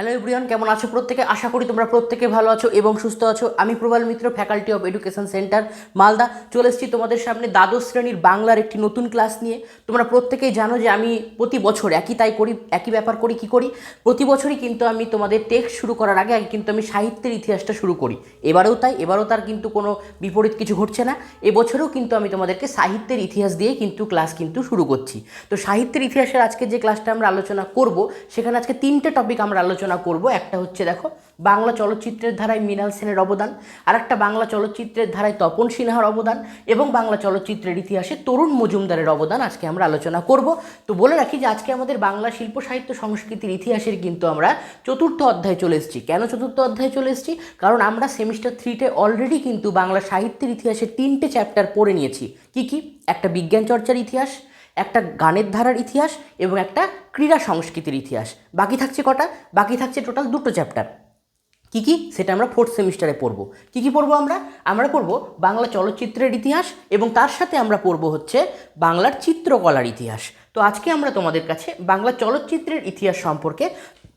Hello everyone কেমন আছো প্রত্যেকে? আশা করি তোমরা প্রত্যেকে ভালো আছো এবং সুস্থ আছো। আমি Prabal Mitra faculty of education centre Malda. চলে এসেছি তোমাদের সামনে দ্বাদশ শ্রেণির বাংলার একটি নতুন ক্লাস নিয়ে। তোমরা প্রত্যেকেই জানো যে আমি প্রতি বছর একই তাই করি, একই ব্যাপার করি, কি করি? প্রতি বছরই কিন্তু আমি তোমাদের টেক্সট শুরু করার আগে আগে কিন্তু আমি সাহিত্যের ইতিহাসটা শুরু করি। এবারেও তাই, এবারও তার কিন্তু কোনো বিপরীত কিছু ঘটছে না। এবছরেও কিন্তু আমি তোমাদেরকে সাহিত্যের ইতিহাস দিয়ে কিন্তু ক্লাস কিন্তু শুরু করছি। তো সাহিত্যের ইতিহাসের আজকে যে ক্লাসটা আমরা আলোচনা করব, সেখানে আজকে তিনটে টপিক আমরা আলোচনা করব। একটা হচ্ছে দেখো, বাংলা চলচ্চিত্রের ধারায় মৃণাল সেনের অবদান আর একটা বাংলা চলচ্চিত্রের ধারায় তপন সিনহার অবদান এবং বাংলা চলচ্চিত্রের ইতিহাসে তরুণ মজুমদারের অবদান আজকে আমরা আলোচনা করব। তো বলে রাখি যে আজকে আমাদের বাংলা শিল্প, সাহিত্য, সংস্কৃতির ইতিহাসের কিন্তু আমরা চতুর্থ অধ্যায়ে চলে এসেছি। কেন চতুর্থ অধ্যায়ে চলে এসেছি? কারণ আমরা সেমিস্টার থ্রিতে অলরেডি কিন্তু বাংলা সাহিত্যের ইতিহাসে তিনটে চ্যাপ্টার পড়ে নিয়েছি। কি কি? একটা বিজ্ঞান চর্চার ইতিহাস একটা গানের ধারার ইতিহাস এবং একটা ক্রীড়া সংস্কৃতির ইতিহাস। বাকি থাকছে কটা? বাকি থাকছে টোটাল দুটো চ্যাপ্টার। কী কী? সেটা আমরা ফোর্থ সেমিস্টারে পড়ব। কী কী পড়ব আমরা? আমরা পড়ব বাংলা চলচ্চিত্রের ইতিহাস এবং তার সাথে আমরা পড়ব হচ্ছে বাংলার চিত্রকলার ইতিহাস। তো আজকে আমরা তোমাদের কাছে বাংলা চলচ্চিত্রের ইতিহাস সম্পর্কে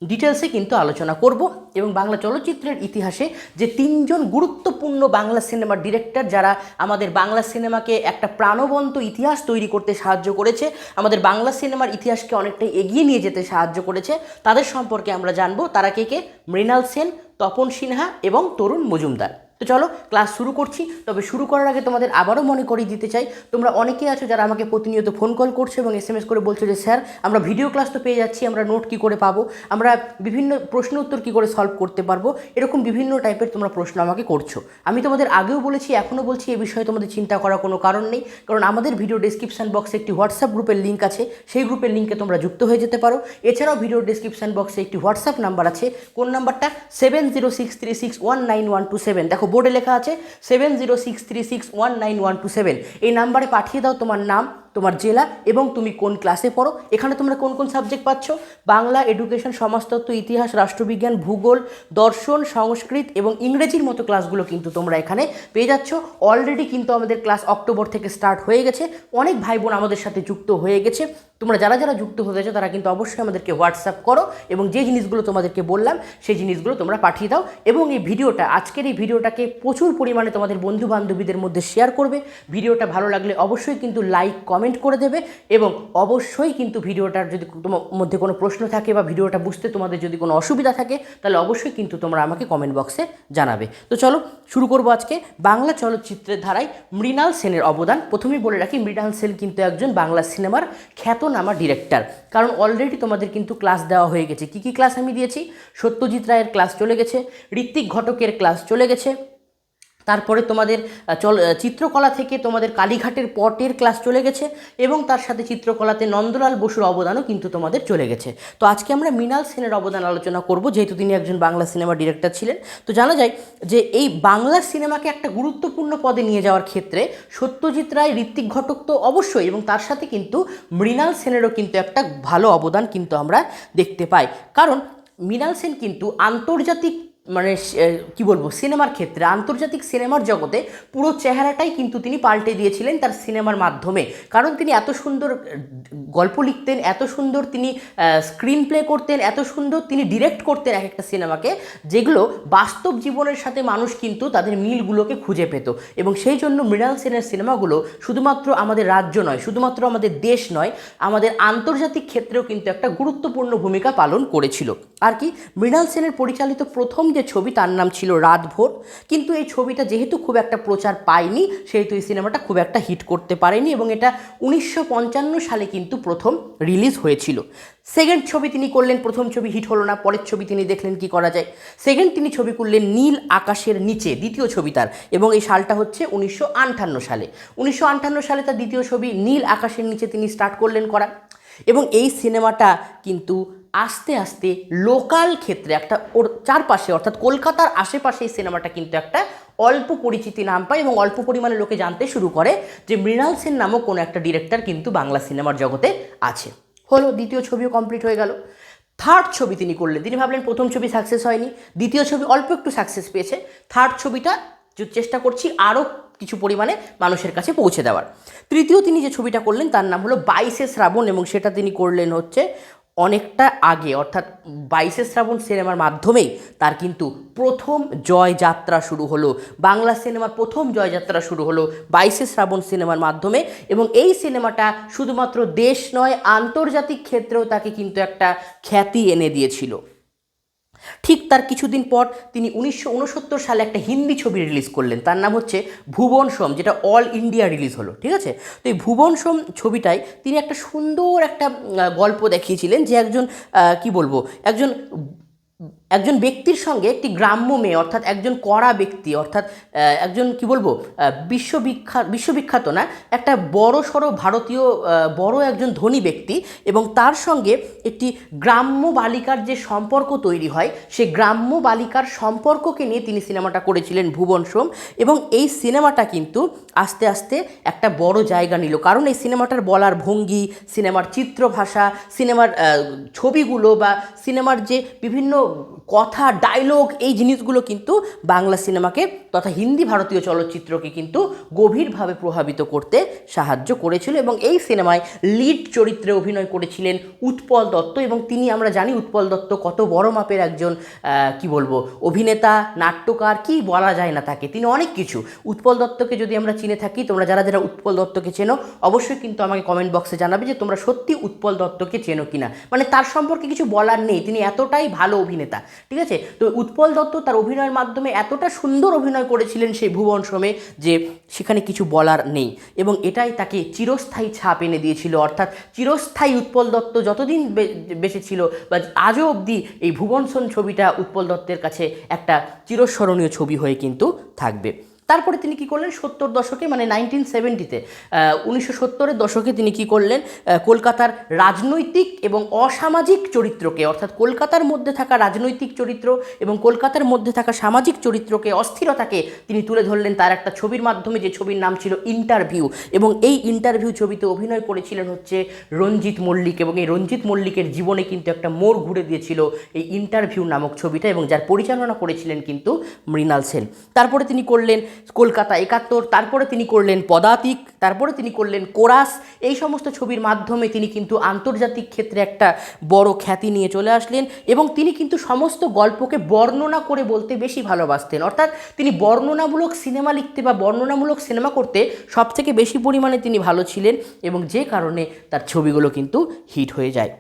ডিটেলসে কিন্তু আলোচনা করব এবং বাংলা চলচ্চিত্রের ইতিহাসে যে তিনজন গুরুত্বপূর্ণ বাংলা সিনেমার ডিরেক্টর যারা আমাদের বাংলা সিনেমাকে একটা প্রাণবন্ত ইতিহাস তৈরি করতে সাহায্য করেছে, আমাদের বাংলা সিনেমার ইতিহাসকে অনেকটা এগিয়ে নিয়ে যেতে সাহায্য করেছে, তাদের সম্পর্কে আমরা জানব। তারা কে কে? মৃণাল সেন, তপন সিনহা এবং তরুণ মজুমদার। তো চলো ক্লাস শুরু করছি। তবে শুরু করার আগে তোমাদের আবারও মনে করিয়ে দিতে চাই, তোমরা অনেকেই আছো যারা আমাকে প্রতিনিয়ত ফোন কল করছ এবং এস এম এস করে বলছো যে, স্যার, আমরা ভিডিও ক্লাস তো পেয়ে যাচ্ছি, আমরা নোট কী করে পাবো? আমরা বিভিন্ন প্রশ্ন উত্তর কী করে সলভ করতে পারব? এরকম বিভিন্ন টাইপের তোমরা প্রশ্ন আমাকে করছ। আমি তোমাদের আগেও বলেছি এখনও বলছি, এ বিষয়ে তোমাদের চিন্তা করার কোনো কারণ নেই। কারণ আমাদের ভিডিও ডিসক্রিপশান বক্সে একটি হোয়াটসঅ্যাপ গ্রুপের লিঙ্ক আছে, সেই গ্রুপের লিঙ্কে তোমরা যুক্ত হয়ে যেতে পারো। এছাড়াও ভিডিও ডিসক্রিপশান বক্সে একটি হোয়াটসঅ্যাপ নাম্বার আছে কোন নাম্বারটা seven zero six three six one nine one two seven দেখো বোর্ডে লেখা আছে seven zero six three six one nine one two seven এই নাম্বারে পাঠিয়ে দাও, তোমার নাম তোমার জেলা এবং তুমি কোন ক্লাসে পড়ো, এখানে তোমরা কোন কোন সাবজেক্ট পাচ্ছ? বাংলা এডুকেশন সমাজতত্ত্ব ইতিহাস, রাষ্ট্রবিজ্ঞান, ভূগোল, দর্শন, সংস্কৃত এবং ইংরেজির মতো ক্লাসগুলো কিন্তু তোমরা এখানে পেয়ে যাচ্ছ। অলরেডি কিন্তু আমাদের ক্লাস অক্টোবর থেকে স্টার্ট হয়ে গেছে। অনেক ভাই বোন আমাদের সাথে যুক্ত হয়ে গেছে। তোমরা যারা যারা যুক্ত হয়েছো তারা কিন্তু অবশ্যই আমাদেরকে হোয়াটসঅ্যাপ করো এবং যে জিনিসগুলো তোমাদেরকে বললাম, সেই জিনিসগুলো তোমরা পাঠিয়ে দাও এবং এই ভিডিওটা, আজকের এই ভিডিওটাকে প্রচুর পরিমাণে তোমাদের বন্ধু বান্ধবীদের মধ্যে শেয়ার করবে। ভিডিওটা ভালো লাগলে অবশ্যই কিন্তু লাইক কমেন্ট করে দেবে এবং অবশ্যই কিন্তু ভিডিওটার যদি তোমার মধ্যে কোনো প্রশ্ন থাকে বা ভিডিওটা বুঝতে তোমাদের যদি কোনো অসুবিধা থাকে, তাহলে অবশ্যই কিন্তু তোমরা আমাকে কমেন্ট বক্সে জানাবে। তো চলো, শুরু করব আজকে বাংলা চলচ্চিত্রের ধারায় মৃণাল সেনের অবদান। প্রথমেই বলে রাখি, মৃণাল সেন কিন্তু একজন বাংলা সিনেমার খ্যাতনামা ডিরেক্টর। কারণ অলরেডি তোমাদের কিন্তু ক্লাস দেওয়া হয়ে গেছে। কী কী ক্লাস আমি দিয়েছি? সত্যজিৎ রায়ের ক্লাস চলে গেছে, ঋত্বিক ঘটকের ক্লাস চলে গেছে তারপরে তোমাদের চল চিত্রকলা থেকে তোমাদের কালীঘাটের পটের ক্লাস চলে গেছে এবং তার সাথে চিত্রকলাতে নন্দলাল বসুর অবদানও কিন্তু তোমাদের চলে গেছে। তো আজকে আমরা মৃণাল সেনের অবদান আলোচনা করব, যেহেতু তিনি একজন বাংলা সিনেমা ডিরেক্টর ছিলেন। তো জানা যায় যে এই বাংলা সিনেমাকে একটা গুরুত্বপূর্ণ পদে নিয়ে যাওয়ার ক্ষেত্রে সত্যজিৎ রায়, ঋত্বিক ঘটক তো অবশ্যই এবং তার সাথে কিন্তু মৃণাল সেনেরও কিন্তু একটা ভালো অবদান কিন্তু আমরা দেখতে পাই। কারণ মৃণাল সেন কিন্তু আন্তর্জাতিক মানে কি বলব, সিনেমার ক্ষেত্রে, আন্তর্জাতিক সিনেমার জগতে পুরো চেহারাটাই কিন্তু তিনি পাল্টে দিয়েছিলেন তার সিনেমার মাধ্যমে। কারণ তিনি এত সুন্দর গল্প লিখতেন, এত সুন্দর তিনি স্ক্রিন প্লে করতেন, এত সুন্দর তিনি ডিরেক্ট করতেন এক একটা সিনেমাকে, যেগুলো বাস্তব জীবনের সাথে মানুষ কিন্তু তাদের মিলগুলোকে খুঁজে পেত। এবং সেই জন্য মৃণাল সেনের সিনেমাগুলো শুধুমাত্র আমাদের রাজ্য নয়, শুধুমাত্র আমাদের দেশ নয়, আমাদের আন্তর্জাতিক ক্ষেত্রেও কিন্তু একটা গুরুত্বপূর্ণ ভূমিকা পালন করেছিল। আর কি, মৃণাল সেনের পরিচালিত প্রথম যে ছবি তার নাম ছিল রাতভোর, কিন্তু এই ছবিটা যেহেতু খুব একটা প্রচার পায়নি, সেহেতু এই সিনেমাটা খুব একটা হিট করতে পারেনি এবং এটা উনিশশো পঞ্চান্ন সালে কিন্তু প্রথম রিলিজ হয়েছিল। সেকেন্ড ছবি তিনি করলেন, প্রথম ছবি হিট হলো না, পরের ছবি তিনি দেখলেন কি করা যায়। সেকেন্ড তিনি ছবি করলেন নীল আকাশের নিচে, দ্বিতীয় ছবি তার, এবং এই সালটা হচ্ছে উনিশশো আটান্ন সালে। উনিশশো আটান্ন সালে তার দ্বিতীয় ছবি নীল আকাশের নিচে তিনি স্টার্ট করলেন করা। এবং এই সিনেমাটা কিন্তু আস্তে আস্তে লোকাল ক্ষেত্রে একটা ওর চারপাশে, অর্থাৎ কলকাতার আশেপাশে এই সিনেমাটা কিন্তু একটা অল্প পরিচিতি নাম পায় এবং অল্প পরিমাণে লোকে জানতে শুরু করে যে মৃণাল সেন নামক কোনো একটা ডিরেক্টর কিন্তু বাংলা সিনেমার জগতে আছে। হলো, দ্বিতীয় ছবিও কমপ্লিট হয়ে গেল। থার্ড ছবি তিনি করলেন। তিনি ভাবলেন প্রথম ছবি সাকসেস হয়নি। দ্বিতীয় ছবি অল্প একটু সাকসেস পেয়েছে। থার্ড ছবিটা চেষ্টা করছি আরও কিছু পরিমাণে মানুষের কাছে পৌঁছে দেওয়ার। তৃতীয় তিনি যে ছবিটা করলেন, তার নাম হলো বাইশে শ্রাবণ এবং সেটা তিনি করলেন হচ্ছে অনেকটা আগে, অর্থাৎ বাইশে শ্রাবণ সিনেমার মাধ্যমেই তার কিন্তু প্রথম জয়যাত্রা শুরু হলো। বাংলা সিনেমার প্রথম জয়যাত্রা শুরু হলো বাইশে শ্রাবণ সিনেমার মাধ্যমে এবং এই সিনেমাটা শুধুমাত্র দেশ নয়, আন্তর্জাতিক ক্ষেত্রেও তাকে কিন্তু একটা খ্যাতি এনে দিয়েছিল। ঠিক তার কিছুদিন পর তিনি উনিশশো উনসত্তর সালে একটা হিন্দি ছবি রিলিজ করলেন। তার নাম হচ্ছে ভুবন সোম, যেটা অল ইন্ডিয়া রিলিজ হলো, ঠিক আছে? তো এই ভুবন সোম ছবিটায় তিনি একটা সুন্দর একটা গল্প দেখিয়েছিলেন যে একজন কি বলব? একজন একজন ব্যক্তির সঙ্গে একটি গ্রাম্য মেয়ে, অর্থাৎ একজন কড়া ব্যক্তি, অর্থাৎ একজন, কি বলব বিশ্ববিখ্যাত বিশ্ববিখ্যাত না, একটা বড় সড়ো ভারতীয় বড় একজন ধনী ব্যক্তি এবং তার সঙ্গে একটি গ্রাম্য বালিকার যে সম্পর্ক তৈরি হয়, সেই গ্রাম্য বালিকার সম্পর্ককে নিয়ে তিনি সিনেমাটা করেছিলেন ভুবন সোম এবং এই সিনেমাটা কিন্তু আস্তে আস্তে একটা বড় জায়গা নিল। কারণ এই সিনেমাটার বলার ভঙ্গি, সিনেমার চিত্রভাষা সিনেমার ছবিগুলো বা সিনেমার যে বিভিন্ন কথা ডায়লগ এই জিনিসগুলো কিন্তু বাংলা সিনেমাকে তথা হিন্দি ভারতীয় চলচ্চিত্রকে কিন্তু গভীরভাবে প্রভাবিত করতে সাহায্য করেছিল এবং এই সিনেমায় লিড চরিত্রে অভিনয় করেছিলেন উৎপল দত্ত এবং তিনি আমরা জানি উৎপল দত্ত কত বড় মাপের একজন কি বলব, অভিনেতা, নাট্যকার, কি বলা যায় না তাকে, তিনি অনেক কিছু। উৎপল দত্তকে যদি আমরা চিনে থাকি, তোমরা যারা যারা উৎপল দত্তকে চেনো, অবশ্যই কিন্তু আমাকে কমেন্ট বক্সে জানাবে যে তোমরা সত্যি উৎপল দত্তকে চেনো কিনা। মানে তার সম্পর্কে কিছু বলার নেই, তিনি এতটাই ভালো অভিনেতা। ঠিক আছে? তো উৎপল দত্ত তার অভিনয়ের মাধ্যমে এতটা সুন্দর অভিনয় করেছিলেন সেই ভুবন সোমে যে সেখানে কিছু বলার নেই। এবং এটাই তাকে চিরস্থায়ী ছাপ এনে দিয়েছিল। অর্থাৎ চিরস্থায়ী উৎপল দত্ত যতদিন বেঁচে ছিল বা আজও অবধি এই ভুবন সোম ছবিটা উৎপল দত্তের কাছে একটা চিরস্মরণীয় ছবি হয়ে কিন্তু থাকবে। তারপরে তিনি কি করলেন? সত্তর দশকে মানে নাইনটিন সেভেন্টিতে উনিশশো সত্তরের দশকে তিনি কি করলেন? কলকাতার রাজনৈতিক এবং অসামাজিক চরিত্রকে, অর্থাৎ কলকাতার মধ্যে থাকা রাজনৈতিক চরিত্র এবং কলকাতার মধ্যে থাকা সামাজিক চরিত্রকে, অস্থিরতাকে তিনি তুলে ধরলেন তার একটা ছবির মাধ্যমে, যে ছবির নাম ছিল ইন্টারভিউ এবং এই ইন্টারভিউ ছবিতে অভিনয় করেছিলেন হচ্ছে রঞ্জিত মল্লিক এবং এই রঞ্জিত মল্লিকের জীবনে কিন্তু একটা মোড় ঘুরে দিয়েছিল এই ইন্টারভিউ নামক ছবিটা এবং যার পরিচালনা করেছিলেন কিন্তু মৃণাল সেন। তারপরে তিনি করলেন কলকাতা একাত্তর, তারপরে তিনি করলেন পদাতিক, তারপরে তিনি করলেন কোরাস। এই সমস্ত ছবির মাধ্যমে তিনি কিন্তু আন্তর্জাতিক ক্ষেত্রে একটা বড় খ্যাতি নিয়ে চলে আসলেন এবং তিনি কিন্তু সমস্ত গল্পকে বর্ণনা করে বলতে বেশি ভালোবাসতেন। অর্থাৎ তিনি বর্ণনামূলক সিনেমা লিখতে বা বর্ণনামূলক সিনেমা করতে সবথেকে বেশি পরিমাণে তিনি ভালো ছিলেন এবং যে কারণে তার ছবিগুলো কিন্তু হিট হয়ে যায়।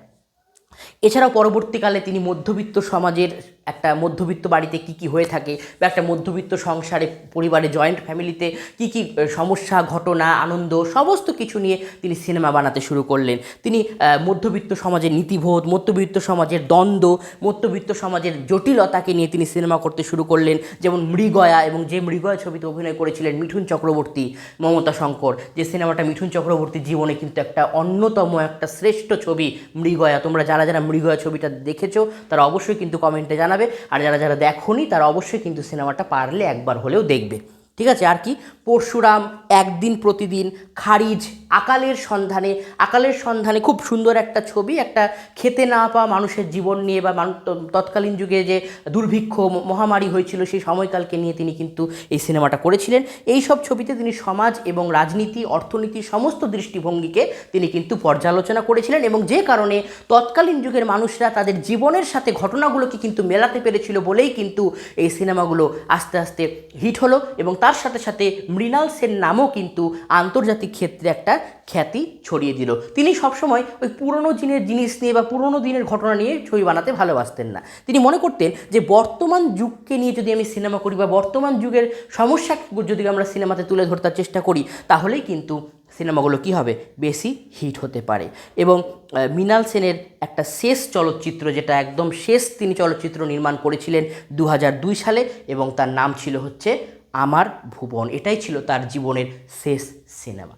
এছাড়াও পরবর্তীকালে তিনি মধ্যবিত্ত সমাজের একটা মধ্যবিত্ত বাড়িতে কি কি হয়ে থাকে বা একটা মধ্যবিত্ত সংসারে, পরিবারে জয়েন্ট ফ্যামিলিতে কি কি সমস্যা, ঘটনা, আনন্দ, সমস্ত কিছু নিয়ে তিনি সিনেমা বানাতে শুরু করলেন। তিনি মধ্যবিত্ত সমাজের নীতিবোধ, মধ্যবিত্ত সমাজের দ্বন্দ্ব, মধ্যবিত্ত সমাজের জটিলতাকে নিয়ে তিনি সিনেমা করতে শুরু করলেন। যেমন মৃগয়া এবং যে মৃগয়া ছবিতে অভিনয় করেছিলেন মিঠুন চক্রবর্তী, মমতা শঙ্কর। যে সিনেমাটা মিঠুন চক্রবর্তীর জীবনে কিন্তু একটা অন্যতম, একটা শ্রেষ্ঠ ছবি, মৃগয়া। তোমরা যারা যারা মৃগয়া ছবিটা দেখেছ, তারা অবশ্যই কিন্তু কমেন্টে জানাবে আর যারা যারা দেখোনি তারা অবশ্যই কিন্তু সিনেমাটা পারলে একবার হলেও দেখবে। ঠিক আছে? আর কি? পরশুরাম একদিন প্রতিদিন, খারিজ আকালের সন্ধানে আকালের সন্ধানে খুব সুন্দর একটা ছবি, একটা খেতে না পাওয়া মানুষের জীবন নিয়ে বা মানু- ত- তৎকালীন যুগে যে দুর্ভিক্ষ মহামারী হয়েছিল সেই সময়কালকে নিয়ে তিনি কিন্তু এই সিনেমাটা করেছিলেন। এই সব ছবিতে তিনি সমাজ এবং রাজনীতি, অর্থনীতি সমস্ত দৃষ্টিভঙ্গিকে তিনি কিন্তু পর্যালোচনা করেছিলেন এবং যে কারণে তৎকালীন যুগের মানুষরা তাদের জীবনের সাথে ঘটনাগুলোকে কিন্তু মেলাতে পেরেছিল বলেই কিন্তু এই সিনেমাগুলো আস্তে আস্তে হিট হলো এবং তার সাথে সাথে মৃণাল সেন নামও কিন্তু আন্তর্জাতিক ক্ষেত্রে একটা খ্যাতি ছড়িয়ে দিল। তিনি সবসময় ওই পুরনো দিনের জিনিস নিয়ে বা পুরনো দিনের ঘটনা নিয়ে ছবি বানাতে ভালোবাসতেন না। তিনি মনে করতেন যে বর্তমান যুগকে নিয়ে যদি আমি সিনেমা করি বা বর্তমান যুগের সমস্যা যদি আমরা সিনেমাতে তুলে ধরতে চেষ্টা করি, তাহলেই কিন্তু সিনেমাগুলো কী হবে? বেশি হিট হতে পারে। এবং মৃণাল সেনের একটা শেষ চলচ্চিত্র যেটা একদম শেষ তিনি চলচ্চিত্র নির্মাণ করেছিলেন দু হাজার দুই সালে এবং তার নাম ছিল হচ্ছে আমার ভুবন। এটাই ছিল তার জীবনের শেষ সিনেমা।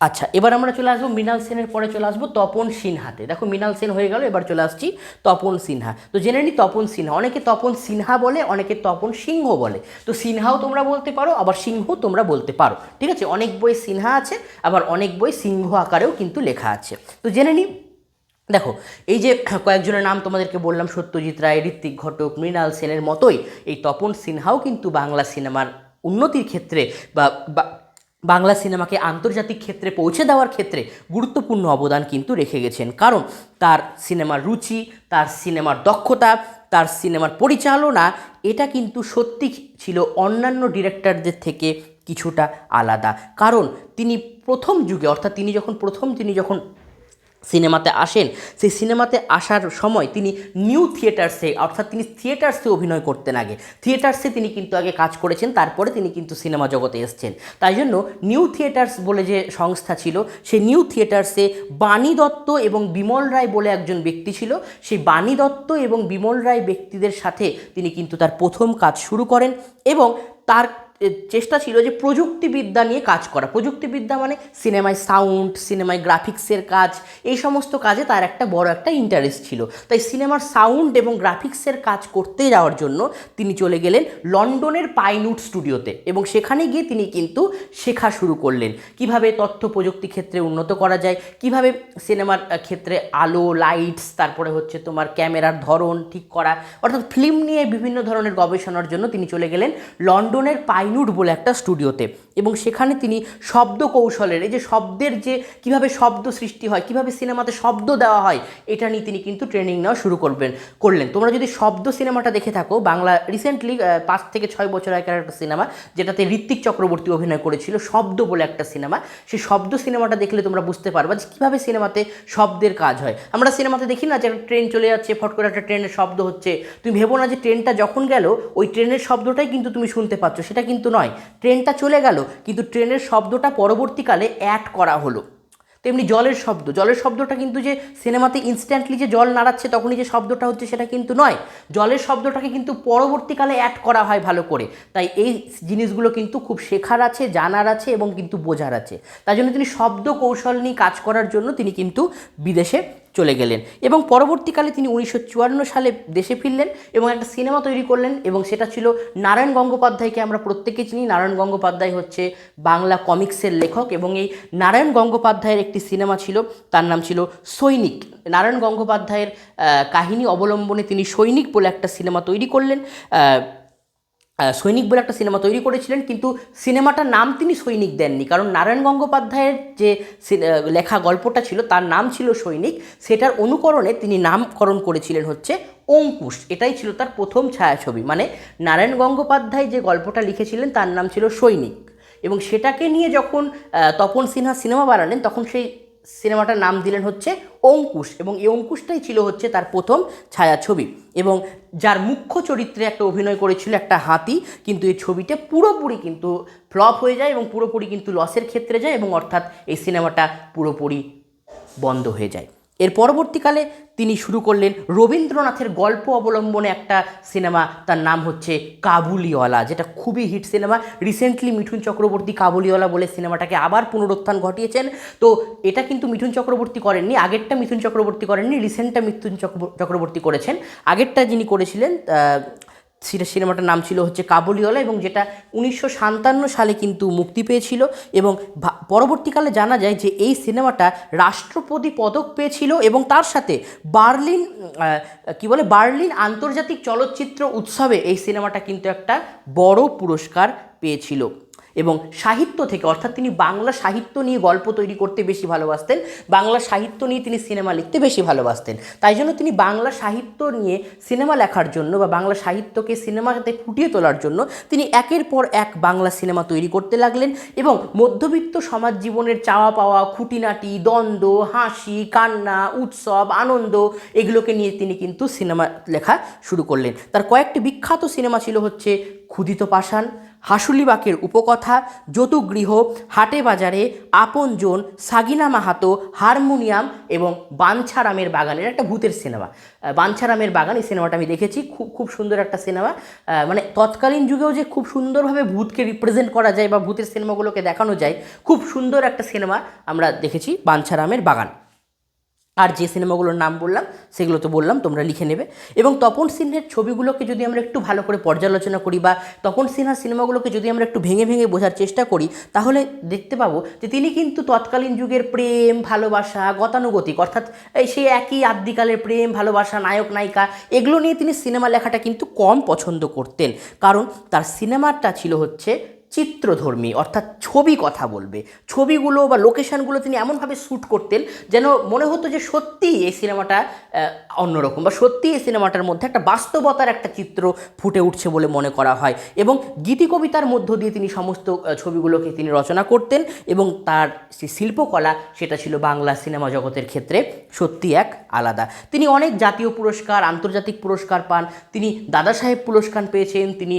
আচ্ছা এবার আমরা চলে আসব মৃণাল সেনের, পরে চলে আসব তপন সিনহাতে। দেখো মৃণাল সেন হয়ে গেল, এবার চলে আসছি তপন সিনহা। তো জেনে নিই তপন সিনহা। অনেকে তপন সিনহা বলে, অনেকে তপন সিংহ বলে। তো সিনহাও তোমরা বলতে পারো, আবার সিংহ তোমরা বলতে পারো। ঠিক আছে? অনেক বই সিনহা আছে, আবার অনেক বই সিংহ আকারেও কিন্তু লেখা আছে। তো জেনে নিই দেখো, এই যে কয়েকজনের নাম তোমাদেরকে বললাম, সত্যজিৎ রায় ঋত্বিক ঘটক, মৃণাল সেনের মতোই, এই তপন সিনহাও কিন্তু বাংলা সিনেমার উন্নতির ক্ষেত্রে বা, বাংলা সিনেমাকে আন্তর্জাতিক ক্ষেত্রে পৌঁছে দেওয়ার ক্ষেত্রে গুরুত্বপূর্ণ অবদান কিন্তু রেখে গেছেন। কারণ তার সিনেমার রুচি, তার সিনেমার দক্ষতা, তার সিনেমার পরিচালনা, এটা কিন্তু সত্যি ছিল অন্যান্য ডিরেক্টরদের থেকে কিছুটা আলাদা। কারণ তিনি প্রথম যুগে, অর্থাৎ তিনি যখন, প্রথম তিনি যখন সিনেমাতে আসেন, সেই সিনেমাতে আসার সময় তিনি নিউ থিয়েটার্সে, অর্থাৎ তিনি থিয়েটার্সে অভিনয় করতেন আগে। থিয়েটার্সে তিনি কিন্তু আগে কাজ করেছেন, তারপরে তিনি কিন্তু সিনেমা জগতে এসছেন। তাই জন্য নিউ থিয়েটার্স বলে যে সংস্থা ছিল সেই নিউ থিয়েটার্সে বাণী দত্ত এবং বিমল রায় বলে একজন ব্যক্তি ছিল। সেই বাণী দত্ত এবং বিমল রায় ব্যক্তিদের সাথে তিনি কিন্তু তার প্রথম কাজ শুরু করেন এবং তার চেষ্টা ছিল যে প্রযুক্তিবিদ্যা নিয়ে কাজ করা। প্রযুক্তিবিদ্যা মানে সিনেমায় সাউন্ড, সিনেমায় গ্রাফিক্সের কাজ, এই সমস্ত কাজে তার একটা বড় একটা ইন্টারেস্ট ছিল। তাই সিনেমার সাউন্ড এবং গ্রাফিক্সের কাজ করতে যাওয়ার জন্য তিনি চলে গেলেন লন্ডনের পাইনুট স্টুডিওতে এবং সেখানে গিয়ে তিনি কিন্তু শেখা শুরু করলেন। কীভাবে তথ্য প্রযুক্তি ক্ষেত্রে উন্নত করা যায়, কীভাবে সিনেমার ক্ষেত্রে আলো লাইটস তারপরে হচ্ছে তোমার ক্যামেরার ধরন ঠিক করা, অর্থাৎ ফিল্ম নিয়ে বিভিন্ন ধরনের গবেষণার জন্য তিনি চলে গেলেন লন্ডনের পাইনুট বলে একটা স্টুডিওতে এবং সেখানে তিনি শব্দ কৌশলের, এই যে শব্দের যে কীভাবে শব্দ সৃষ্টি হয়, কীভাবে সিনেমাতে শব্দ দেওয়া হয়, এটা নিয়ে তিনি কিন্তু ট্রেনিং নেওয়া শুরু করবেন, করলেন। তোমরা যদি শব্দ সিনেমাটা দেখে থাকো, বাংলা রিসেন্টলি পাঁচ থেকে ছয় বছর আগের একটা সিনেমা, যেটাতে ঋত্বিক চক্রবর্তী অভিনয় করেছিল, শব্দ বলে একটা সিনেমা, সেই শব্দ সিনেমাটা দেখলে তোমরা বুঝতে পারবা যে কীভাবে সিনেমাতে শব্দের কাজ হয়। আমরা সিনেমাতে দেখি না যে একটা ট্রেন চলে যাচ্ছে, ফট করে একটা ট্রেনের শব্দ হচ্ছে। তুমি ভেবো না যে ট্রেনটা যখন গেল, ওই ট্রেনের শব্দটাই কিন্তু তুমি শুনতে পাচ্ছ, সেটা কিন্তু নয়। ট্রেনটা চলে গেল কিন্তু ট্রেনের শব্দটা পরবর্তীকালে অ্যাড করা হলো। তেমনি জলের শব্দ, জলের শব্দটা কিন্তু যে সিনেমাতে ইনস্ট্যান্টলি যে জল নাড়াচ্ছে, তখনই যে শব্দটা হচ্ছে সেটা কিন্তু নয়। জলের শব্দটাকে কিন্তু পরবর্তীকালে অ্যাড করা হয় ভালো করে। তাই এই জিনিসগুলো কিন্তু খুব শেখার আছে, জানার আছে এবং কিন্তু বোঝার আছে। তাই জন্য তিনি শব্দ কৌশল নিয়ে কাজ করার জন্য তিনি কিন্তু বিদেশে চলে গেলেন। এবং পরবর্তীকালে তিনি উনিশশো চুয়ান্ন সালে দেশে ফিরলেন এবং একটা সিনেমা তৈরি করলেন এবং সেটা ছিল নারায়ণ গঙ্গোপাধ্যায়কে আমরা প্রত্যেকে চিনি। নারায়ণ গঙ্গোপাধ্যায় হচ্ছে বাংলা কমিক্সের লেখক এবং এই নারায়ণ গঙ্গোপাধ্যায়ের একটি সিনেমা ছিল, তার নাম ছিল সৈনিক। নারায়ণ গঙ্গোপাধ্যায়ের কাহিনী অবলম্বনে তিনি সৈনিক বলে একটা সিনেমা তৈরি করলেন। সৈনিক বলে একটা সিনেমা তৈরি করেছিলেন, কিন্তু সিনেমাটার নাম তিনি সৈনিক দেননি। কারণ নারায়ণ গঙ্গোপাধ্যায়ের যে লেখা গল্পটা ছিল, তার নাম ছিল সৈনিক। সেটার অনুকরণে তিনি নামকরণ করেছিলেন হচ্ছে অঙ্কুশ। এটাই ছিল তার প্রথম ছায়াছবি। মানে নারায়ণ গঙ্গোপাধ্যায় যে গল্পটা লিখেছিলেন, তার নাম ছিল সৈনিক। এবং সেটাকে নিয়ে যখন তপন সিনহা সিনেমা বানালেন, তখন সেই সিনেমাটার নাম দিলেন হচ্ছে অঙ্কুশ এবং এই অঙ্কুশটাই ছিল হচ্ছে তার প্রথম ছায়াছবি এবং যার মুখ্য চরিত্রে একটা অভিনয় করেছিল একটা হাতি, কিন্তু এই ছবিটা পুরোপুরি কিন্তু ফ্লপ হয়ে যায় এবং পুরোপুরি কিন্তু লসের ক্ষেত্রে যায় এবং অর্থাৎ এই সিনেমাটা পুরোপুরি বন্ধ হয়ে যায়। এর পরবর্তীকালে তিনি শুরু করলেন রবীন্দ্রনাথের গল্প অবলম্বনে একটা সিনেমা, তার নাম হচ্ছে কাবুলিওয়ালা, যেটা খুবই hit cinema. Recently Mithun Chakraborty Kabuliwala বলে সিনেমাটাকে আবার পুনরুত্থান ঘটিয়েছেন। তো এটা কিন্তু মিঠুন চক্রবর্তী করেননি, আগেরটা মিথুন চক্রবর্তী করেননি রিসেন্টটা মিথুন চক্র- চক্রবর্তী করেছেন। আগেরটা যিনি করেছিলেন সিনেমাটার নাম ছিল হচ্ছে কাবুলিওয়ালা এবং যেটা উনিশশো সাতান্ন সালে কিন্তু মুক্তি পেয়েছিল এবং পরবর্তীকালে জানা যায় যে এই সিনেমাটা রাষ্ট্রপতি পদক পেয়েছিল এবং তার সাথে বার্লিন কি বলে, বার্লিন আন্তর্জাতিক চলচ্চিত্র উৎসবে এই সিনেমাটা কিন্তু একটা বড় পুরস্কার পেয়েছিল। এবং সাহিত্য থেকে, অর্থাৎ তিনি বাংলা সাহিত্য নিয়ে গল্প তৈরি করতে বেশি ভালোবাসতেন, বাংলা সাহিত্য নিয়ে তিনি সিনেমা লিখতে বেশি ভালোবাসতেন। তাই জন্য তিনি বাংলা সাহিত্য নিয়ে সিনেমা লেখার জন্য বা বাংলা সাহিত্যকে সিনেমাতে ফুটিয়ে তোলার জন্য তিনি একের পর এক বাংলা সিনেমা তৈরি করতে লাগলেন এবং মধ্যবিত্ত সমাজ জীবনের চাওয়া পাওয়া, খুঁটিনাটি, দ্বন্দ্ব, হাসি, কান্না, উৎসব, আনন্দ, এগুলোকে নিয়ে তিনি কিন্তু সিনেমা লেখা শুরু করলেন। তার কয়েকটি বিখ্যাত সিনেমা ছিল হচ্ছে ক্ষুদিত পাষাণ হাসুলিবাকের উপকথা যতুগৃহ হাটে বাজারে আপনজন সাগিনা মাহাতো হারমোনিয়াম এবং বাঞ্ছারামের বাগানের একটা ভূতের সিনেমা। বাঞ্ছারামের বাগান, এই সিনেমাটা আমি দেখেছি। খুব খুব সুন্দর একটা সিনেমা। মানে তৎকালীন যুগেও যে খুব সুন্দরভাবে ভূতকে রিপ্রেজেন্ট করা যায় বা ভূতের সিনেমাগুলোকে দেখানো যায়, খুব সুন্দর একটা সিনেমা আমরা দেখেছি বাঞ্ছারামের বাগান। আর যে সিনেমাগুলোর নাম বললাম, সেগুলো তো বললাম, তোমরা লিখে নেবে। এবং তপন সিনহের ছবিগুলোকে যদি আমরা একটু ভালো করে পর্যালোচনা করি বা তপন সিনহার সিনেমাগুলোকে যদি আমরা একটু ভেঙে ভেঙে বোঝার চেষ্টা করি, তাহলে দেখতে পাবো যে তিনি কিন্তু তৎকালীন যুগের প্রেম, ভালোবাসা, গতানুগতিক, অর্থাৎ সেই একই আদ্যিকালের প্রেম, ভালোবাসা, নায়ক, নায়িকা, এগুলো নিয়ে তিনি সিনেমা লেখাটা কিন্তু কম পছন্দ করতেন। কারণ তার সিনেমাটা ছিল হচ্ছে চিত্রধর্মী, অর্থাৎ ছবি কথা বলবে। ছবিগুলো বা লোকেশানগুলো তিনি এমনভাবে শ্যুট করতেন যেন মনে হতো যে সত্যি এই সিনেমাটা অন্যরকম বা সত্যি এই সিনেমাটার মধ্যে একটা বাস্তবতার একটা চিত্র ফুটে উঠছে বলে মনে করা হয়। এবং গীতি কবিতার মধ্য দিয়ে তিনি সমস্ত ছবিগুলোকে তিনি রচনা করতেন এবং তার যে শিল্পকলা সেটা ছিল বাংলা সিনেমা জগতের ক্ষেত্রে সত্যি এক আলাদা। তিনি অনেক জাতীয় পুরস্কার, আন্তর্জাতিক পুরস্কার পান। তিনি দাদা সাহেব পুরস্কার পেয়েছেন, তিনি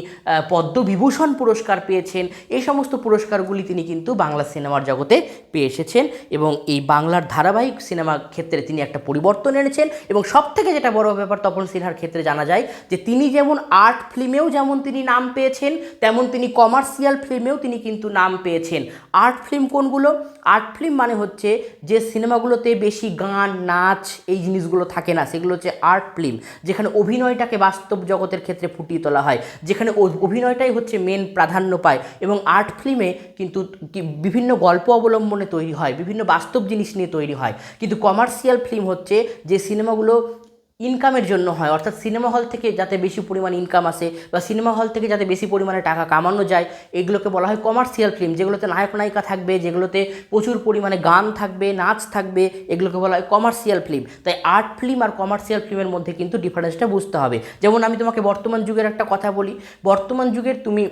পদ্মবিভূষণ পুরস্কার পেয়েছেন। এই সমস্ত পুরস্কারগুলি তিনি কিন্তু বাংলা সিনেমার জগতে পেয়ে এসেছেন এবং এই বাংলার ধারাবাহিক সিনেমা ক্ষেত্রে তিনি একটা পরিবর্তন এনেছেন এবং সব থেকে যেটা বড় ব্যাপার তপন সিনহার ক্ষেত্রে জানা যায় যে তিনি যেমন আর্ট ফিল্মেও যেমন তিনি নাম পেয়েছেন, তেমন তিনি কমার্শিয়াল ফিল্মেও তিনি কিন্তু নাম পেয়েছেন। আর্ট ফিল্ম কোনগুলো? আর্ট ফিল্ম মানে হচ্ছে যে সিনেমাগুলোতে বেশি গান, নাচ এই জিনিসগুলো থাকে না। সেগুলো হচ্ছে আর্ট ফিল্ম, যেখানে অভিনয়টাকে বাস্তব জগতের ক্ষেত্রে ফুটিয়ে তোলা হয়, যেখানে অভিনয়টাই হচ্ছে মেন প্রাধান্য পায়। এবং আর্ট ফিল্মে কিন্তু বিভিন্ন গল্প অবলম্বনে তৈরি হয়, বিভিন্ন বাস্তব জিনিস নিয়ে তৈরি হয়। কিন্তু কমার্শিয়াল ফিল্ম হচ্ছে যে সিনেমাগুলো ইনকামের জন্য হয়, অর্থাৎ সিনেমা হল থেকে যাতে বেশি পরিমাণ ইনকাম আসে বা সিনেমা হল থেকে যাতে বেশি পরিমাণে টাকা কামানো যায়, এগুলোকে বলা হয় কমার্শিয়াল ফিল্ম। যেগুলোতে নায়ক নায়িকা থাকবে, যেগুলোতে প্রচুর পরিমাণে গান থাকবে, নাচ থাকবে, এগুলোকে বলা হয় কমার্শিয়াল ফিল্ম। তাই আর্ট ফিল্ম আর কমার্শিয়াল ফিল্মের মধ্যে কিন্তু ডিফারেন্সটা বুঝতে হবে। যেমন আমি তোমাকে বর্তমান যুগের একটা কথা বলি, বর্তমান যুগের তুমি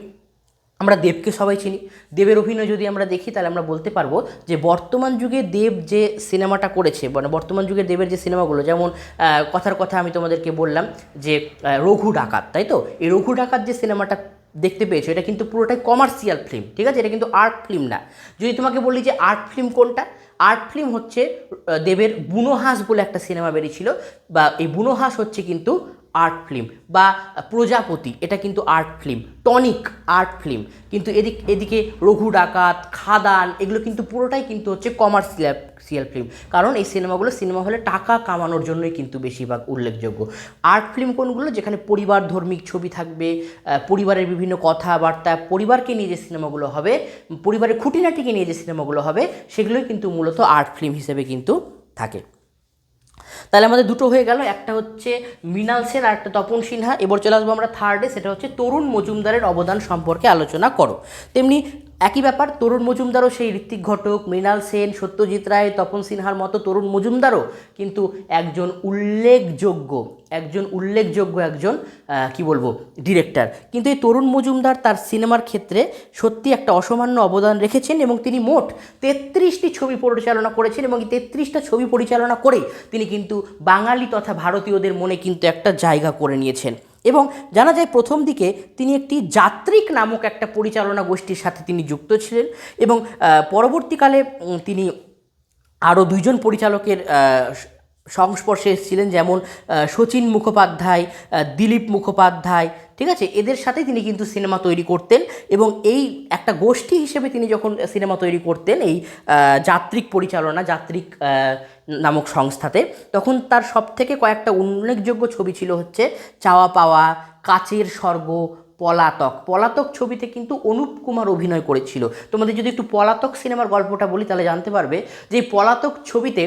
আমরা দেবকে সবাই চিনি। দেবের অভিনয় যদি আমরা দেখি, তাহলে আমরা বলতে পারব যে বর্তমান যুগে দেব যে সিনেমাটা করেছে মানে বর্তমান যুগে দেবের যে সিনেমাগুলো, যেমন কথার কথা আমি তোমাদেরকে বললাম যে রঘু ডাকাত, তাই তো? এই রঘু ডাকাত যে সিনেমাটা দেখতে পেয়েছ, এটা কিন্তু পুরোটাই কমার্শিয়াল ফিল্ম ঠিক আছে? এটা কিন্তু আর্ট ফিল্ম না। যদি তোমাকে বলি যে আর্ট ফিল্ম কোনটা? আর্ট ফিল্ম হচ্ছে দেবের বুনোহাস বলে একটা সিনেমা বেরিয়েছিল, বা এই বুনোহাস হচ্ছে কিন্তু আর্ট ফিল্ম বা প্রজাপতি, এটা কিন্তু art film tonic art film কিন্তু এদিক, এদিকে রঘু ডাকাত, খাদান, এগুলো কিন্তু পুরোটাই কিন্তু হচ্ছে কমার্শিয়াল সিয়াল ফিল্ম কারণ এই সিনেমাগুলো সিনেমা হলে টাকা কামানোর জন্যই কিন্তু বেশিরভাগ উল্লেখযোগ্য। আর্ট ফিল্ম কোনগুলো? যেখানে পরিবার ধর্মিক ছবি থাকবে পরিবারের বিভিন্ন কথাবার্তা, পরিবারকে নিয়ে যে সিনেমাগুলো হবে, পরিবারের খুঁটিনাটিকে নিয়ে যে সিনেমাগুলো হবে, সেগুলোই কিন্তু মূলত আর্ট ফিল্ম হিসেবে কিন্তু থাকে। তাহলে আমাদের দুটো হয়ে গেল, একটা হচ্ছে মৃণাল সেন আর একটা তপন সিনহা। এবার চলে আসব আমরা থার্ডে সেটা হচ্ছে তরুণ মজুমদারের অবদান সম্পর্কে আলোচনা করো। তেমনি একই ব্যাপার, তরুণ মজুমদারও সেই ঋত্বিক ঘটক, মৃণাল সেন, সত্যজিৎ রায়, তপন সিনহার মতো তরুণ মজুমদারও কিন্তু একজন উল্লেখযোগ্য একজন উল্লেখযোগ্য একজন কি বলব ডিরেক্টর কিন্তু এই তরুণ মজুমদার তার সিনেমার ক্ষেত্রে সত্যি একটা অসামান্য অবদান রেখেছেন এবং তিনি মোট তেত্রিশটি ছবি পরিচালনা করেছেন এবং এই তেত্রিশটা ছবি পরিচালনা করেই তিনি কিন্তু বাঙালি তথা ভারতীয়দের মনে কিন্তু একটা জায়গা করে নিয়েছেন। এবং জানা যায় প্রথম দিকে তিনি একটি যাত্রিক নামক একটা পরিচালনা গোষ্ঠীর সাথে তিনি যুক্ত ছিলেন এবং পরবর্তীকালে তিনি আরও দুইজন পরিচালকের সংস্পর্শে এসেছিলেন যেমন শচীন মুখোপাধ্যায় দিলীপ মুখোপাধ্যায়, ঠিক আছে? এদের সাথে তিনি কিন্তু সিনেমা তৈরি করতেন এবং এই একটা গোষ্ঠী হিসেবে তিনি যখন সিনেমা তৈরি করতেন, এই যাত্রিক পরিচালনা, যাত্রিক নামক সংস্থাতে, তখন তার সব থেকে কয়েকটা উল্লেখযোগ্য ছবি ছিল হচ্ছে চাওয়া পাওয়া, কাচের স্বর্গ, পলাতক। পলাতক ছবিতে কিন্তু অনুপ কুমার অভিনয় করেছিল। তোমাদের যদি একটু পলাতক সিনেমার গল্পটা বলি, তাহলে জানতে পারবে যে পলাতক ছবিতে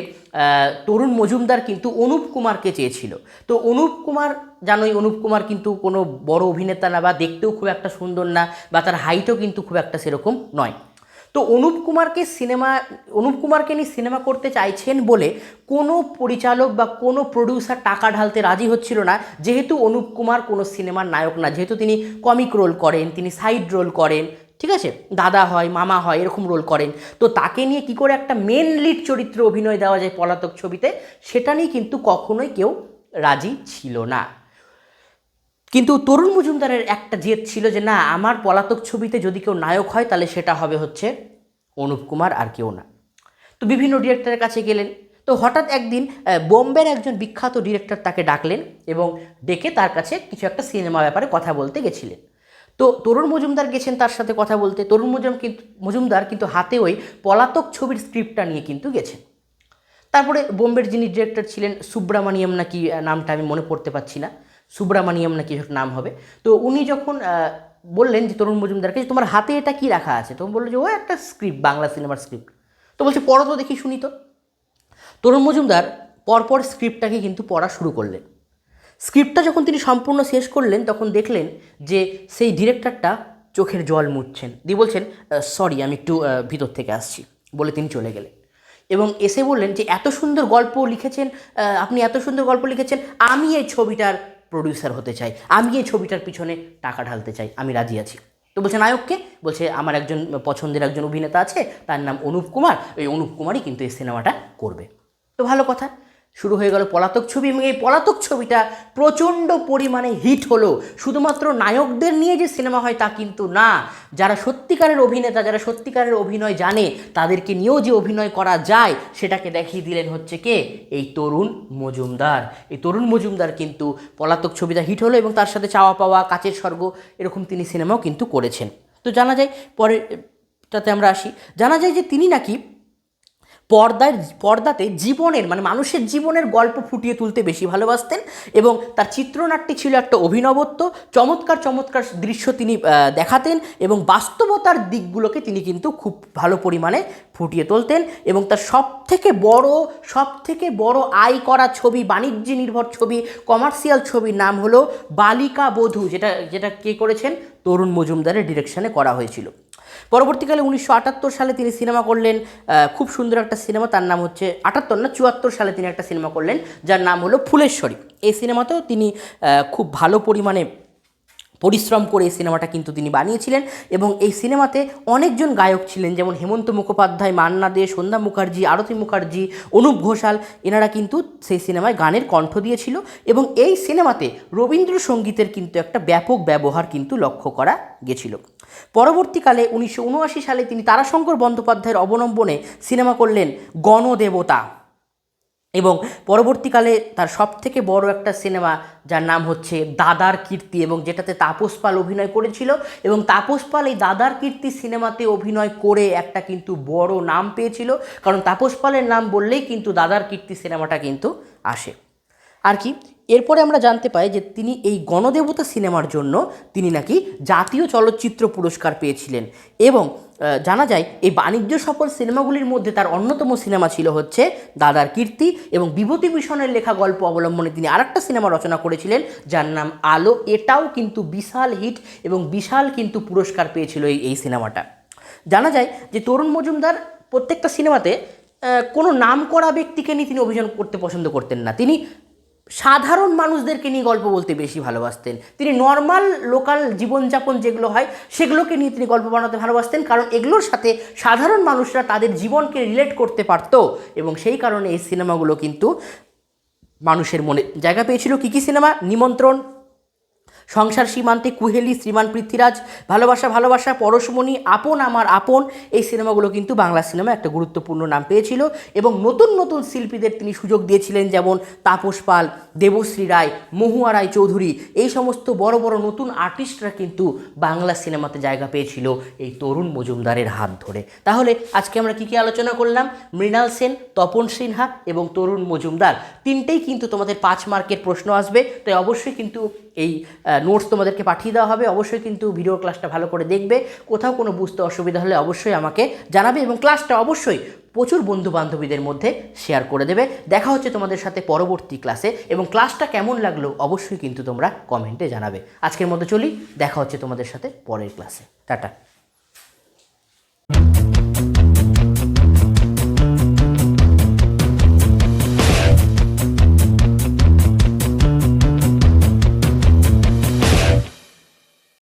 তরুণ মজুমদার কিন্তু অনুপ কুমারকে চেয়েছিল। তো অনুপ কুমার, জানোই অনুপ কুমার কিন্তু কোনো বড় অভিনেতা না বা দেখতেও খুব একটা সুন্দর না বা তার হাইটও কিন্তু খুব একটা সেরকম নয়। তো অনুপ কুমারকে সিনেমা, অনুপ কুমারকে নিয়ে সিনেমা করতে চাইছেন বলে কোনো পরিচালক বা কোনো প্রডিউসার টাকা ঢালতে রাজি হচ্ছিল না। যেহেতু অনুপ কুমার কোনো সিনেমার নায়ক না, যেহেতু তিনি কমিক রোল করেন, তিনি সাইড রোল করেন, ঠিক আছে? দাদা হয়, মামা হয়, এরকম রোল করেন। তো তাকে নিয়ে কি করে একটা মেন লিড চরিত্রে অভিনয় দেওয়া যায় পলাতক ছবিতে, সেটা নিয়ে কিন্তু কখনোই কেউ রাজি ছিল না। কিন্তু তরুণ মজুমদারের একটা জেদ ছিল যে, না, আমার পলাতক ছবিতে যদি কেউ নায়ক হয়, তাহলে সেটা হবে হচ্ছে অনুপ কুমার আর কেউ না। তো বিভিন্ন ডিরেক্টরের কাছে গেলেন। তো হঠাৎ একদিন বোম্বের একজন বিখ্যাত ডিরেক্টর তাকে ডাকলেন এবং ডেকে তার কাছে কিছু একটা সিনেমা ব্যাপারে কথা বলতে গেছিলেন। তো তরুণ মজুমদার গেছেন তার সাথে কথা বলতে। তরুণ মজুম কিন্তু মজুমদার কিন্তু হাতে ওই পলাতক ছবির স্ক্রিপ্টটা নিয়ে কিন্তু গেছেন। তারপরে বোম্বের যিনি ডিরেক্টর ছিলেন, সুব্রামানিয়াম নাকি নামটা আমি মনে পড়তে পারছি না। সুব্রামানিয়াম নাকি নাম হবে। তো উনি যখন বললেন যে তরুণ মজুমদারকে যে তোমার হাতে এটা কি রাখা আছে? তখন বলল যে ও একটা স্ক্রিপ্ট বাংলা সিনেমার স্ক্রিপ্ট তো বলছে, পড়ো তো দেখি, শুনি তো। তরুণ মজুমদার পরপর স্ক্রিপ্টটাকে কিন্তু পড়া শুরু করলেন। স্ক্রিপ্টটা যখন তিনি সম্পূর্ণ শেষ করলেন, তখন দেখলেন যে সেই ডিরেক্টরটা চোখের জল মুছছেন। দিয়ে বলছেন সরি আমি একটু ভিতর থেকে আসছি। বলে তিনি চলে গেলেন। এবং এসে বললেন যে, এত সুন্দর গল্প লিখেছেন আপনি এত সুন্দর গল্প লিখেছেন, আমি এই ছবিটার প্রডিউসার হতে চাই। আমি এই ছবিটার পিছনে টাকা ঢালতে চাই। আমি রাজি আছি। তো বলছে নায়ককে, বলছে আমার একজন পছন্দের একজন অভিনেতা আছে, তার নাম অনুপ কুমার। ওই অনুপ কুমারই কিন্তু এই সিনেমাটা করবে। তো ভালো কথা। শুরু হয়ে গেল পলাতক ছবি এবং এই পলাতক ছবিটা প্রচণ্ড পরিমাণে হিট হলো। শুধুমাত্র নায়কদের নিয়ে যে সিনেমা হয় তা কিন্তু না। যারা সত্যিকারের অভিনেতা, যারা সত্যিকারের অভিনয় জানে, তাদেরকে নিয়েও যে অভিনয় করা যায়, সেটাকে দেখিয়ে দিলেন হচ্ছে কে? এই তরুণ মজুমদার। এই তরুণ মজুমদার কিন্তু পলাতক ছবিটা হিট হলো এবং তার সাথে চাওয়া পাওয়া কাচের স্বর্গ এরকম তিনি সিনেমাও কিন্তু করেছেন। তো জানা যায় পরেরটাতে আমরা আসি। জানা যায় যে তিনি নাকি পর্দার, পর্দাতে জীবনের মানে মানুষের জীবনের গল্প ফুটিয়ে তুলতে বেশি ভালোবাসতেন এবং তার চিত্রনাট্যে ছিল একটা অভিনবত্ব, চমৎকার চমৎকার দৃশ্য তিনি দেখাতেন এবং বাস্তবতার দিকগুলোকে তিনি কিন্তু খুব ভালো পরিমাণে ফুটিয়ে তুলতেন এবং তার সব থেকে বড় সব থেকে বড় আয় করা ছবি বাণিজ্য নির্ভর ছবি, কমার্শিয়াল ছবির নাম হলো বালিকা বধূ, যেটা যেটা কে করেছেন? তরুণ মজুমদারের ডিরেকশানে করা হয়েছিল। পরবর্তীকালে উনিশশো আটাত্তর সালে তিনি সিনেমা করলেন খুব সুন্দর একটা সিনেমা, তার নাম হচ্ছে আটাত্তর না, চুয়াত্তর সালে তিনি একটা সিনেমা করলেন, যার নাম হলো ফুলেশ্বরী। এই সিনেমাতেও তিনি খুব ভালো পরিমাণে পরিশ্রম করে এই সিনেমাটা কিন্তু তিনি বানিয়েছিলেন এবং এই সিনেমাতে অনেকজন গায়ক ছিলেন, যেমন হেমন্ত মুখোপাধ্যায়, মান্না দে, সন্ধ্যা মুখার্জি, আরতি মুখার্জি, অনুপ ঘোষাল, এনারা কিন্তু সেই সিনেমায় গানের কণ্ঠ দিয়েছিল এবং এই সিনেমাতে রবীন্দ্রসঙ্গীতের কিন্তু একটা ব্যাপক ব্যবহার কিন্তু লক্ষ্য করা গেছিল। পরবর্তীকালে উনিশশো উনআশি সালে তিনি তারাশঙ্কর বন্দ্যোপাধ্যায়ের অবলম্বনে সিনেমা করলেন গণদেবতা। এবং পরবর্তীকালে তার সবথেকে বড় একটা সিনেমা, যার নাম হচ্ছে দাদার কীর্তি এবং যেটাতে তাপস পাল অভিনয় করেছিল এবং তাপস পাল এই দাদার কীর্তি সিনেমাতে অভিনয় করে একটা কিন্তু বড় নাম পেয়েছিল। কারণ তাপস পালের নাম বললেই কিন্তু দাদার কীর্তি সিনেমাটা কিন্তু আসে। আর কি? এরপরে আমরা জানতে পাই যে তিনি এই গণদেবতা সিনেমার জন্য তিনি নাকি জাতীয় চলচ্চিত্র পুরস্কার পেয়েছিলেন। এবং জানা যায় এই বাণিজ্য সফল সিনেমাগুলির মধ্যে তার অন্যতম সিনেমা ছিল হচ্ছে দাদার কীর্তি এবং বিভূতি বিভূতিভূষণের লেখা গল্প অবলম্বনে তিনি আরেকটা সিনেমা রচনা করেছিলেন, যার নাম আলো, এটাও কিন্তু বিশাল হিট এবং বিশাল কিন্তু পুরস্কার পেয়েছিল এই এই সিনেমাটা। জানা যায় যে তরুণ মজুমদার প্রত্যেকটা সিনেমাতে কোনো নাম করা ব্যক্তিকে নিয়ে তিনি অভিযান করতে পছন্দ করতেন না। তিনি সাধারণ মানুষদেরকে নিয়ে গল্প বলতে বেশি ভালোবাসতেন। তিনি নর্মাল লোকাল জীবনযাপন যেগুলো হয়, সেগুলোকে নিয়ে তিনি গল্প বানাতে ভালোবাসতেন কারণ এগুলোর সাথে সাধারণ মানুষরা তাদের জীবনকে রিলেট করতে পারত এবং সেই কারণে এই সিনেমাগুলো কিন্তু মানুষের মনে জায়গা পেয়েছিল। কী কী সিনেমা? নিমন্ত্রণ সংসার সীমান্তে কুহেলি, শ্রীমান পৃথ্বীরাজ, ভালোবাসা ভালোবাসা, পরশমণি, আপন আমার আপন, এই সিনেমাগুলো কিন্তু বাংলা সিনেমা একটা গুরুত্বপূর্ণ নাম পেয়েছিল এবং নতুন নতুন শিল্পীদের তিনি সুযোগ দিয়েছিলেন যেমন তাপস পাল, দেবশ্রী রায়, মহুয়া রায় চৌধুরী, এই সমস্ত বড় বড় নতুন আর্টিস্টরা কিন্তু বাংলা সিনেমাতে জায়গা পেয়েছিল এই তরুণ মজুমদারের হাত ধরে। তাহলে আজকে আমরা কী কী আলোচনা করলাম? মৃণাল সেন, তপন সিনহা এবং তরুণ মজুমদার, তিনটেই কিন্তু তোমাদের পাঁচ মার্কের প্রশ্ন আসবে, তাই অবশ্যই কিন্তু এই নোটস তোমাদেরকে পাঠিয়ে দেওয়া হবে। অবশ্যই কিন্তু ভিডিও ক্লাসটা ভালো করে দেখবে। কোথাও কোনো বুঝতে অসুবিধা হলে অবশ্যই আমাকে জানাবে এবং ক্লাসটা অবশ্যই প্রচুর বন্ধু বান্ধবীদের মধ্যে শেয়ার করে দেবে। দেখা হচ্ছে তোমাদের সাথে পরবর্তী ক্লাসে এবং ক্লাসটা কেমন লাগল অবশ্যই কিন্তু তোমরা কমেন্টে জানাবে। আজকের মতো চলি, দেখা হচ্ছে তোমাদের সাথে পরের ক্লাসে টাটা।